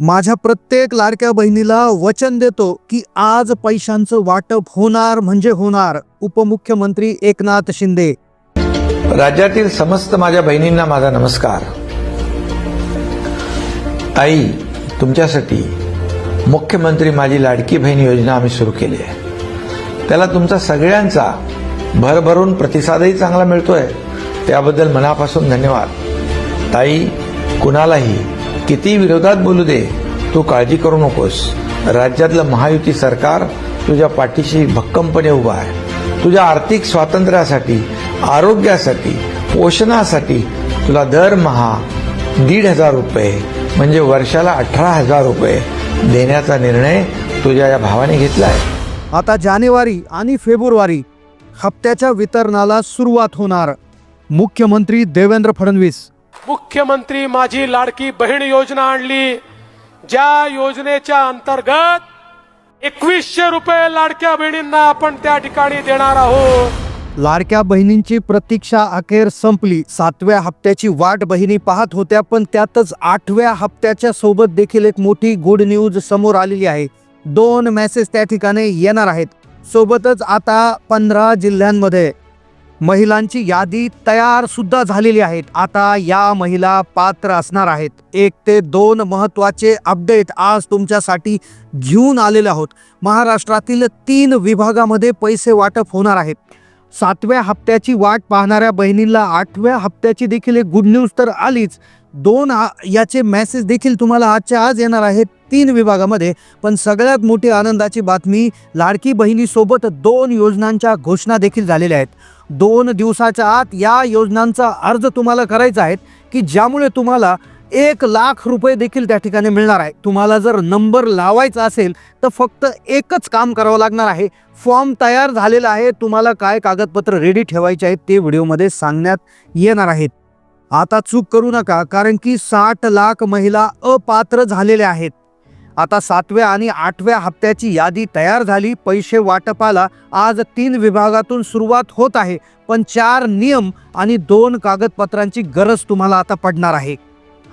माझ्या प्रत्येक लाडक्या बहिणीला वचन देतो की आज पैशांचं वाटप होणार म्हणजे होणार. उपमुख्यमंत्री एकनाथ शिंदे. राज्यातील समस्त माझ्या बहिणींना माझा नमस्कार. आई तुमच्यासाठी मुख्यमंत्री माझी लाडकी बहीण योजना आम्ही सुरू केली आहे. त्याला तुमचा सगळ्यांचा भरभरून प्रतिसादही चांगला मिळतोय. त्याबद्दल मनापासून धन्यवाद. ताई कुणालाही किती विरोधात बोलू दे तू काळजी करू नकोस. राज्यातलं महायुती सरकार तुझ्या पाठीशी भक्कमपणे उभा आहे. तुझ्या आर्थिक स्वातंत्र्यासाठी आरोग्यासाठी पोषणासाठी तुला दरमहा दीड हजार रुपये म्हणजे वर्षाला अठरा हजार रुपये देण्याचा निर्णय तुझ्या या भावाने घेतला आहे. आता जानेवारी आणि फेब्रुवारी हप्त्याच्या वितरणाला सुरुवात होणार. मुख्यमंत्री देवेंद्र फडणवीस मुख्यमंत्री माझी लाडकी बहीण योजना आणली. ज्या योजनेच्या अंतर्गत एकवीसशे रुपये लाडक्या बहिणींना आपण त्या ठिकाणी देणार आहोत. लाडक्या बहिणींची प्रतीक्षा अखेर संपली. सातव्या हप्त्याची वाट बहिणी पाहत होत्या पण त्यातच आठव्या हप्त्याच्या सोबत देखील एक मोठी गुड न्यूज समोर आलेली आहे. दोन मेसेज त्या ठिकाणी येणार आहेत. सोबतच आता पंधरा जिल्ह्यांमध्ये महिलांची यादी तयार सुद्धा झालेली आहेत. आता या महिला पात्र असणार आहेत. एक ते दोन महत्त्वाचे अपडेट आज तुमच्यासाठी घेऊन आलेले आहोत. महाराष्ट्रातील तीन विभागामध्ये पैसे वाटप होणार आहेत. सातव्या हप्त्याची वाट पाहणाऱ्या बहिणींना आठव्या हप्त्याची देखील एक गुड न्यूज तर आलीच. दोन आ- याचे मेसेज देखील तुम्हाला आजच्या आज येणार आहेत तीन विभागामध्ये. पण सगळ्यात मोठी आनंदाची बातमी लाडकी बहिणीसोबत दोन योजनांच्या घोषणा देखील झालेल्या आहेत. दोन दिवसाच्या आत या योजनांचा अर्ज तुम्हाला करायचा आहे की ज्यामुळे तुम्हाला एक लाख रुपये देखील त्या ठिकाणी मिळणार आहे. तुम्हाला जर नंबर लावायचा असेल तर फक्त एकच काम करावं लागणार आहे. फॉर्म तयार झालेला आहे तुम्हाला काय कागदपत्र रेडी ठेवायचे आहेत ते व्हिडिओमध्ये सांगण्यात येणार आहेत. आता चूक करू नका कारण की साठ लाख महिला अपात्र झालेल्या आहेत. आता सातव्या आणि आठव्या हप्त्याची यादी तयार झाली पैसे वाटपाला आज तीन विभागातून सुरुवात होत आहे पण चार नियम आणि दोन कागदपत्रांची गरज तुम्हाला आता पडणार आहे.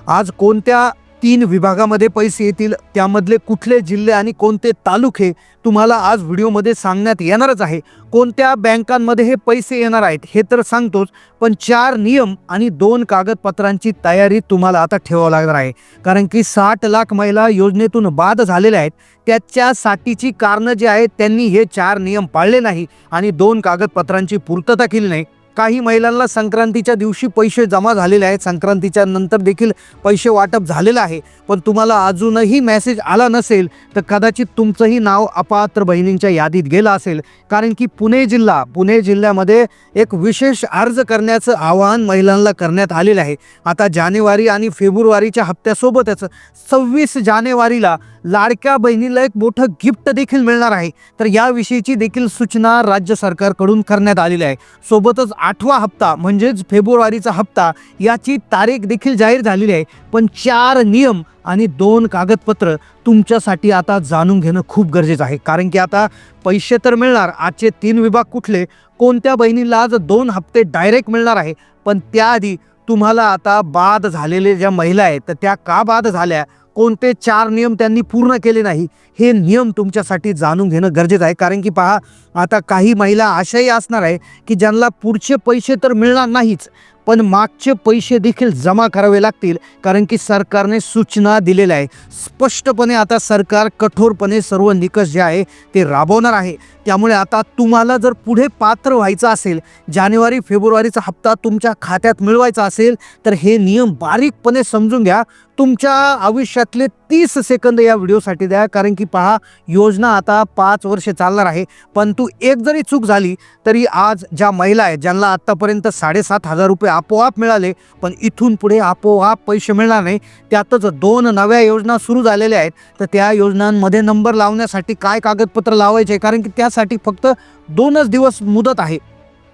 आज कोणत्या तीन विभागामध्ये पैसे येतील त्यामधले कुठले जिल्हे आणि कोणते तालुके तुम्हाला आज व्हिडिओमध्ये सांगण्यात येणारच आहे. कोणत्या बँकांमध्ये हे पैसे येणार आहेत हे तर सांगतोच पण चार नियम आणि दोन कागदपत्रांची तयारी तुम्हाला आता ठेवावं लागणार आहे. कारण की साठ लाख महिला योजनेतून बाद झालेल्या आहेत त्याच्यासाठीची कारणं जी आहेत त्यांनी हे चार नियम पाळले नाही आणि दोन कागदपत्रांची पूर्तता केली नाही. काही महिलांना संक्रांतीच्या दिवशी पैसे जमा झालेले आहेत. संक्रांतीच्या नंतर देखील पैसे वाटप झालेलं आहे. पण तुम्हाला अजूनही मेसेज आला नसेल तर कदाचित तुमचंही नाव अपात्र बहिणींच्या यादीत गेलं असेल. कारण की पुणे जिल्हा पुणे जिल्ह्यामध्ये एक विशेष अर्ज करण्याचं आवाहन महिलांना करण्यात आलेलं आहे. आता जानेवारी आणि फेब्रुवारीच्या हप्त्यासोबतच सव्वीस जानेवारीला लाडक्या बहिणीला एक मोठं गिफ्ट देखील मिळणार आहे. तर याविषयीची देखील सूचना राज्य सरकारकडून करण्यात आलेली आहे. सोबतच आठवा हप्ता म्हणजेच फेब्रुवारीचा हप्ता याची तारीख देखील जाहीर झालेली आहे. पण चार नियम आणि दोन कागदपत्र तुमच्यासाठी आता जाणून घेणं खूप गरजेचं आहे. कारण की आता पैसे तर मिळणार आजचे तीन विभाग कुठले कोणत्या बहिणीला आज दोन हप्ते डायरेक्ट मिळणार आहे. पण त्याआधी तुम्हाला आता बाद झालेले ज्या महिला आहेत तर त्या का बाद झाल्या? कोणते चार नियम त्यांनी पूर्ण केले नाही हे नियम तुमच्यासाठी जाणून घेणं गरजेचं आहे. कारण की पहा आता काही महिला अशाही असणार आहे की ज्यांना पुढचे पैसे तर मिळणार नाहीच पण मागचे पैसे देखील जमा करावे लागतील कारण की सरकारने सूचना दिलेल्या आहे स्पष्टपणे आता सरकार कठोरपणे सर्व निकष जे आहे ते राबवणार आहे. त्यामुळे आता तुम्हाला जर पुढे पात्र व्हायचं असेल जानेवारी फेब्रुवारीचा हप्ता तुमच्या खात्यात मिळवायचा असेल तर हे नियम बारीकपणे समजून घ्या. तुमच्या आयुष्यातले तीस सेकंद या व्हिडिओसाठी द्या कारण की पहा योजना आता पाच वर्ष चालणार आहे. पण तू एक जरी चूक झाली तरी आज ज्या महिला आहेत ज्यांना आत्तापर्यंत साडेसात हजार रुपये आपोआप मिळाले पण इथून पुढे आपोआप पैसे मिळणार नाही त्यातच दोन नव्या योजना सुरू झालेल्या आहेत. तर त्या योजनांमध्ये नंबर लावण्यासाठी काय कागदपत्र लावायचे? कारण की त्यासाठी फक्त दोनच दिवस मुदत आहे.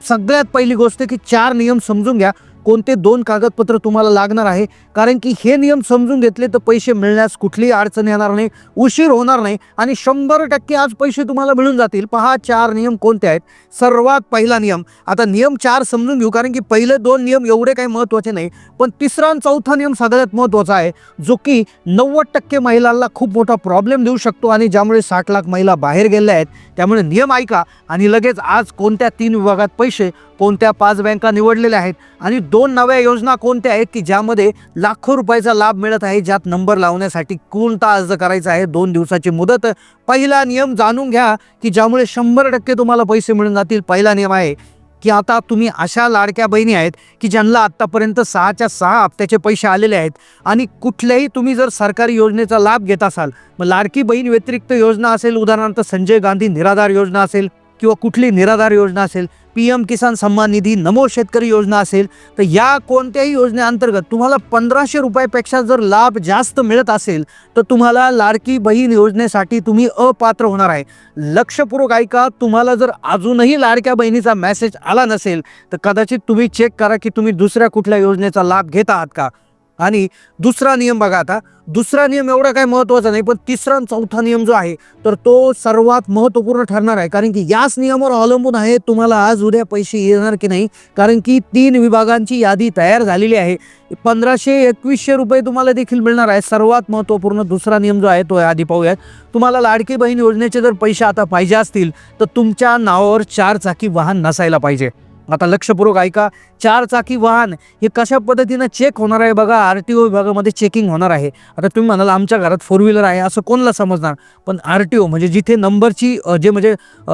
सगळ्यात पहिली गोष्ट की चार नियम समजून घ्या. कोणते दोन कागदपत्र तुम्हाला लागणार आहे? कारण की हे नियम समजून घेतले तर पैसे मिळण्यास कुठलीही अडचण येणार नाही उशीर होणार नाही आणि शंभर टक्के आज पैसे तुम्हाला मिळून जातील. पहा चार नियम कोणते आहेत? सर्वात पहिला नियम. आता नियम चार समजून घेऊ कारण की पहिले दोन नियम एवढे काही महत्त्वाचे नाही पण तिसरा आणि चौथा नियम सगळ्यात महत्त्वाचा आहे जो की नव्वद टक्के महिलांना खूप मोठा प्रॉब्लेम देऊ शकतो आणि ज्यामुळे साठ लाख महिला बाहेर गेल्या आहेत. त्यामुळे नियम ऐका आणि लगेच आज कोणत्या तीन विभागात पैसे कोणत्या पाच बँका निवडलेल्या आहेत आणि दोन नव्या योजना कोणत्या आहेत की ज्यामध्ये लाखो रुपयाचा लाभ मिळत आहे ज्यात नंबर लावण्यासाठी कोणता अर्ज करायचा आहे? दोन दिवसाची मुदत. पहिला नियम जाणून घ्या की ज्यामुळे शंभर टक्के तुम्हाला पैसे मिळून जातील. पहिला नियम आहे की आता तुम्ही अशा लाडक्या बहिणी आहेत की ज्यांना आत्तापर्यंत सहाच्या सहा हप्त्याचे पैसे आलेले आहेत आणि कुठल्याही तुम्ही जर सरकारी योजनेचा लाभ घेत असाल मग लाडकी बहीण व्यतिरिक्त योजना असेल उदाहरणार्थ संजय गांधी निराधार योजना असेल किंवा कुठली निराधार योजना असेल पी एम किसान सन्मान निधी नमो शेतकरी योजना असेल तर या कोणत्याही योजनेअंतर्गत तुम्हाला पंधराशे रुपयापेक्षा जर लाभ जास्त मिळत असेल तर तुम्हाला लाडकी बहीण योजनेसाठी तुम्ही अपात्र होणार आहे. लक्षपूर्वक ऐका तुम्हाला जर अजूनही लाडक्या बहिणीचा मेसेज आला नसेल तर कदाचित तुम्ही चेक करा की तुम्ही दुसऱ्या कुठल्या योजनेचा लाभ घेत आहात का? आणि दुसरा नियम बघा आता. दुसरा नियम एवढा काय महत्त्वाचा नाही पण तिसरा आणि चौथा नियम जो आहे तर तो सर्वात महत्त्वपूर्ण ठरणार आहे. कारण की याच नियमावर अवलंबून आहे तुम्हाला आज उद्या पैसे येणार की नाही? कारण की तीन विभागांची यादी तयार झालेली आहे. पंधराशे एकवीसशे रुपये तुम्हाला देखील मिळणार आहे. सर्वात महत्त्वपूर्ण दुसरा नियम जो आहे तो आधी पाहूयात. तुम्हाला लाडकी बहीण योजनेचे जर पैसे आता पाहिजे असतील तर तुमच्या नावावर चार चाकी वाहन नसायला पाहिजे. आता लक्षपूर्वक ऐका चार चाकी वाहन हे कशा पद्धतीनं चेक होणार आहे बघा आर टी ओ विभागामध्ये चेकिंग होणार आहे. आता तुम्ही म्हणाल आमच्या घरात फोर व्हीलर आहे असं कोणाला समजणार? पण आर टी ओ म्हणजे जिथे नंबरची जे म्हणजे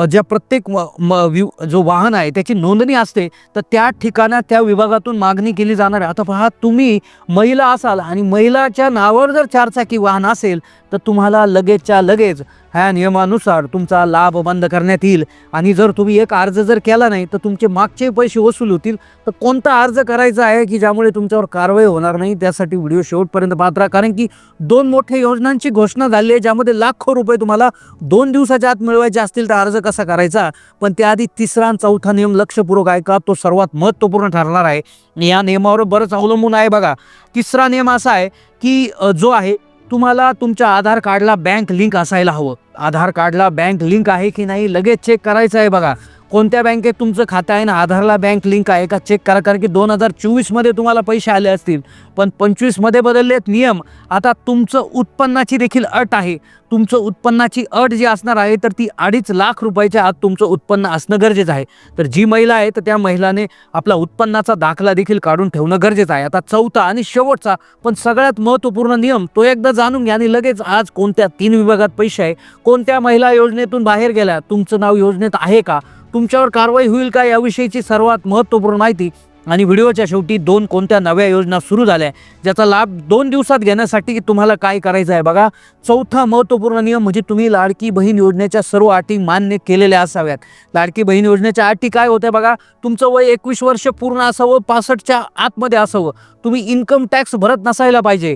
ज्या प्रत्येक म- जो वाहन आहे त्याची नोंदणी असते तर त्या ठिकाणा त्या विभागातून मागणी केली जाणार आहे. आता पहा तुम्ही महिला असाल आणि महिलाच्या नावावर जर चारचाकी वाहन असेल तर तुम्हाला लगेचच्या लगेच ह्या नियमानुसार तुमचा लाभ बंद करण्यात येईल. आणि जर तुम्ही एक अर्ज जर केला नाही तर तुमचे मागचे पैसे वसूल होतील तर कोणता अर्ज करायचा आहे की ज्यामुळे तुमच्यावर कारवाई होणार नाही? त्यासाठी व्हिडिओ शेवटपर्यंत पाहत राहा. कारण की दोन मोठ्या योजनांची घोषणा झाली आहे ज्यामध्ये लाखो रुपये तुम्हाला दोन दिवसाच्या आत मिळवायचे असतील तर अर्ज कसा करायचा? पण त्याआधी तिसरा आणि चौथा नियम लक्षपूर्वक ऐका. तो सर्वात महत्त्वपूर्ण ठरणार आहे. या नियमावर बरंच अवलंबून आहे बघा. तिसरा नियम असा आहे की जो आहे तुम्हाला तुमच्या आधार कार्डला बँक लिंक असायला हवं. आधार कार्डला बँक लिंक आहे की नाही लगेच चेक करायचं आहे बघा. कोणत्या बँकेत तुमचं खातं आहे ना आधारला बँक लिंक आहे का चेक करा. कारण की दोन हजार चोवीसमध्ये तुम्हाला पैसे आले असतील पण पंचवीसमध्ये बदललेत नियम. आता तुमचं उत्पन्नाची देखील अट आहे. तुमचं उत्पन्नाची अट जी असणार आहे तर ती अडीच लाख रुपयाच्या आत तुमचं उत्पन्न असणं गरजेचं आहे. तर जी महिला आहे तर त्या महिलाने आपला उत्पन्नाचा दाखला देखील काढून ठेवणं गरजेचं आहे. आता चौथा आणि शेवटचा पण सगळ्यात महत्त्वपूर्ण नियम तो एकदा जाणून घ्या आणि लगेच आज कोणत्या तीन विभागात पैसे आहे कोणत्या महिला योजनेतून बाहेर गेल्या तुमचं नाव योजनेत आहे का? तुमच्यावर कारवाई होईल का याविषयीची सर्वात महत्त्वपूर्ण माहिती आणि व्हिडिओच्या शेवटी दोन कोणत्या नव्या योजना सुरू झाल्या ज्याचा लाभ दोन दिवसात घेण्यासाठी तुम्हाला काय करायचं आहे बघा. चौथा महत्त्वपूर्ण नियम म्हणजे तुम्ही लाडकी बहीण योजनेच्या सर्व अटी मान्य केलेल्या असाव्यात. लाडकी बहीण योजनेच्या अटी काय होत्या बघा? तुमचं वय एकवीस वर्ष पूर्ण असावं पासष्टच्या आतमध्ये असावं. तुम्ही इन्कम टॅक्स भरत नसायला पाहिजे.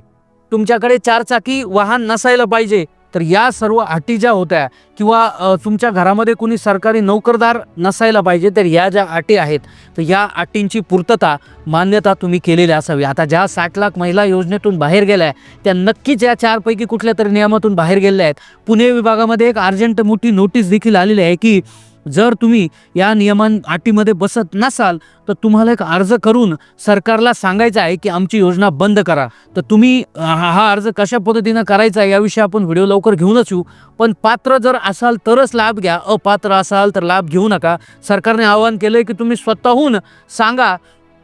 तुमच्याकडे चारचाकी वाहन नसायला पाहिजे. तर या सर्व अटी ज्या होत्या किंवा तुमच्या घरामध्ये कोणी सरकारी नोकरदार नसायला पाहिजे तर या ज्या अटी आहेत तर या अटींची पूर्तता मान्यता तुम्ही केलेली असावी. आता ज्या साठ लाख महिला योजनेतून बाहेर गेल्या आहेत त्या नक्कीच या चारपैकी कुठल्या तरी नियमातून बाहेर गेलेल्या आहेत. पुणे विभागामध्ये एक अर्जंट मोठी नोटीस देखील आलेली आहे की जर तुम्ही या नियमां अटीमध्ये बसत नसाल तर तुम्हाला एक अर्ज करून सरकारला सांगायचं आहे की आमची योजना बंद करा. तर तुम्ही हा हा अर्ज कशा पद्धतीनं करायचा आहे याविषयी आपण व्हिडिओ लवकर घेऊनच येऊ. पण पात्र जर असाल तरच लाभ घ्या. अपात्र असाल तर लाभ घेऊ नका. सरकारने आवाहन केलं आहे की तुम्ही स्वतःहून सांगा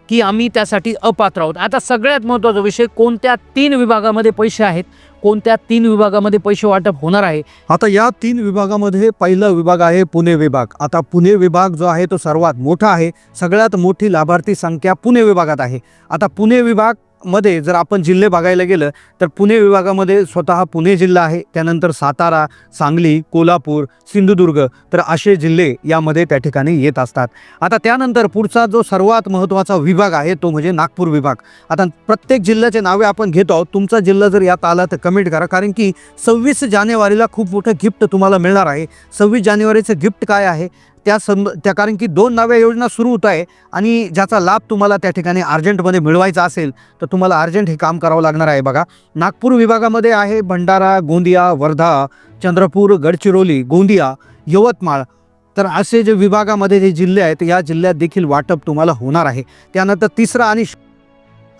की आम्ही त्यासाठी अपात्र आहोत. आता सगळ्यात महत्त्वाचा विषय कोणत्या तीन विभागामध्ये पैसे आहेत? कोणत्या तीन विभागामध्ये पैसे वाटप होणार आहे? आता या तीन विभागामध्ये पहिला विभाग आहे पुणे विभाग. आता पुणे विभाग जो आहे तो सर्वात मोठा आहे. सगळ्यात मोठी लाभार्थी संख्या पुणे विभागात आहे. आता पुणे विभाग मध्ये जर आपण जिल्हे बघायला गेलं तर पुणे विभागामध्ये स्वतः पुणे जिल्हा आहे त्यानंतर सातारा सांगली कोल्हापूर सिंधुदुर्ग तर असे जिल्हे यामध्ये त्या ठिकाणी येत असतात. आता त्यानंतर पुढचा जो सर्वात महत्त्वाचा विभाग आहे तो म्हणजे नागपूर विभाग. आता प्रत्येक जिल्ह्याचे नावे आपण घेतो आहोत. तुमचा जिल्हा जर यात आला तर कमेंट करा कारण की सव्वीस जानेवारीला खूप मोठं गिफ्ट तुम्हाला मिळणार आहे. सव्वीस जानेवारीचं गिफ्ट काय आहे? त्या सं त्या कारण की दोन नव्या योजना सुरू होत आहे आणि ज्याचा लाभ तुम्हाला त्या ठिकाणी अर्जंटमध्ये मिळवायचा असेल तर तुम्हाला अर्जंट हे काम करावं लागणार आहे बघा. नागपूर विभागामध्ये आहे भंडारा गोंदिया वर्धा चंद्रपूर गडचिरोली गोंदिया यवतमाळ. तर असे जे विभागामध्ये जे जिल्हे आहेत या जिल्ह्यात देखील वाटप तुम्हाला होणार आहे. त्यानंतर तिसरा आणि श-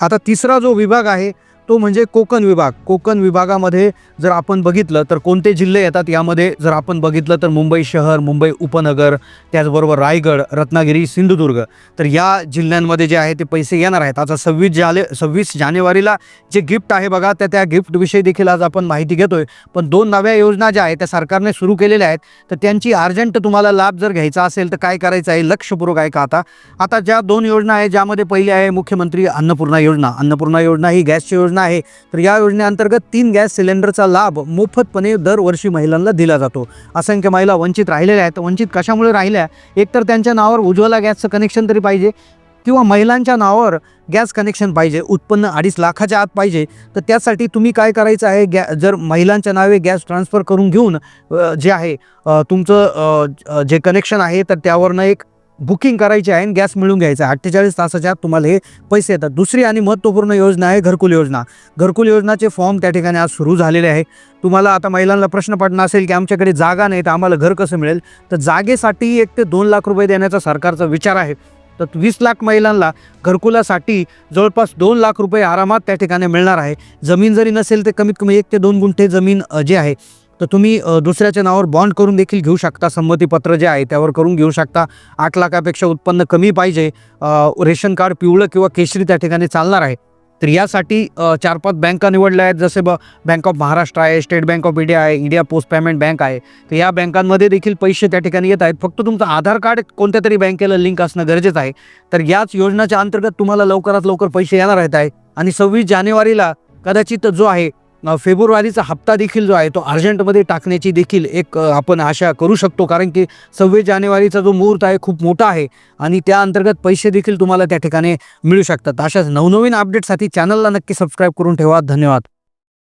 आता तिसरा जो विभाग आहे तो म्हणजे कोकण विभाग. कोकण विभागामध्ये जर आपण बघितलं तर कोणते जिल्हे येतात यामध्ये? जर आपण बघितलं तर मुंबई शहर मुंबई उपनगर त्याचबरोबर रायगड रत्नागिरी सिंधुदुर्ग. तर या जिल्ह्यांमध्ये जे आहे ते पैसे येणार आहेत. आता सव्वीस जाले सव्वीस जानेवारीला जे गिफ्ट आहे बघा त्या त्या गिफ्टविषयी देखील आज आपण माहिती घेतोय. पण दोन नव्या योजना ज्या आहेत त्या सरकारने सुरू केलेल्या आहेत. तर त्यांची अर्जंट तुम्हाला लाभ जर घ्यायचा असेल तर काय करायचं आहे? लक्षपूर्वक आहे का आता. आता ज्या दोन योजना आहे ज्यामध्ये पहिली आहे मुख्यमंत्री अन्नपूर्णा योजना. अन्नपूर्णा योजना ही गॅसची योजना आहे. तर या योजनेअंतर्गत तीन गॅस सिलेंडरचा लाभ मोफतपणे दरवर्षी महिलांना दिला जातो. असंख्य महिला वंचित राहिलेल्या आहेत. वंचित कशामुळे राहिल्या? एकतर त्यांच्या नावावर उज्ज्वला गॅसचं कनेक्शन तरी पाहिजे किंवा महिलांच्या नावावर गॅस कनेक्शन पाहिजे. उत्पन्न अडीच लाखाच्या आत पाहिजे. तर त्यासाठी तुम्ही काय करायचं आहे? गॅ जर महिलांच्या नावे गॅस ट्रान्सफर करून घेऊन जे आहे तुमचं जे कनेक्शन आहे तर त्यावरनं एक बुकिंग करायची आहे आणि गॅस मिळून घ्यायचा आहे. अठ्ठेचाळीस तासाच्या आत तुम्हाला हे पैसे येतात. दुसरी आणि महत्त्वपूर्ण योजना आहे घरकुल योजना. घरकुल योजनाचे फॉर्म त्या ठिकाणी आज सुरू झालेले आहे. तुम्हाला आता महिलांना प्रश्न पडणं असेल की आमच्याकडे जागा नाही तर आम्हाला घर कसं मिळेल? तर जागेसाठी एक ते दोन लाख रुपये देण्याचा सरकारचा विचार आहे. तर वीस लाख महिलांना घरकुलासाठी जवळपास दोन लाख रुपये आरामात त्या ठिकाणी मिळणार आहे. जमीन जरी नसेल तर कमीत कमी एक ते दोन गुंठे जमीन जे आहे तर तुम्ही दुसऱ्याच्या नावावर बॉन्ड करून देखील घेऊ शकता. संमतीपत्र जे आहे त्यावर करून घेऊ शकता. आठ लाखापेक्षा उत्पन्न कमी पाहिजे. रेशन कार्ड पिवळं किंवा केशरी त्या ठिकाणी चालणार आहे. तर यासाठी चार पाच बँका निवडल्या आहेत. जसे ब बँक ऑफ महाराष्ट्र आहे स्टेट बँक ऑफ इंडिया आहे इंडिया पोस्ट पेमेंट बँक आहे. तर या बँकांमध्ये देखील पैसे त्या ठिकाणी येत आहेत. फक्त तुमचं आधार कार्ड कोणत्या तरी बँकेला लिंक असणं गरजेचं आहे. तर याच योजनाच्या अंतर्गत तुम्हाला लवकरात लवकर पैसे येणार आहेत. आहे आणि सव्वीस जानेवारीला कदाचित जो आहे फेब्रुवारीचा हप्ता देखील जो आहे तो अर्जंटमध्ये टाकण्याची देखील एक आपण आशा करू शकतो. कारण की सव्वीस जानेवारीचा जो मुहूर्त आहे खूप मोठा आहे आणि त्या अंतर्गत पैसे देखील तुम्हाला त्या ठिकाणी मिळू शकतात. अशाच नवनवीन अपडेटसाठी चॅनलला नक्की सबस्क्राईब करून ठेवा. धन्यवाद.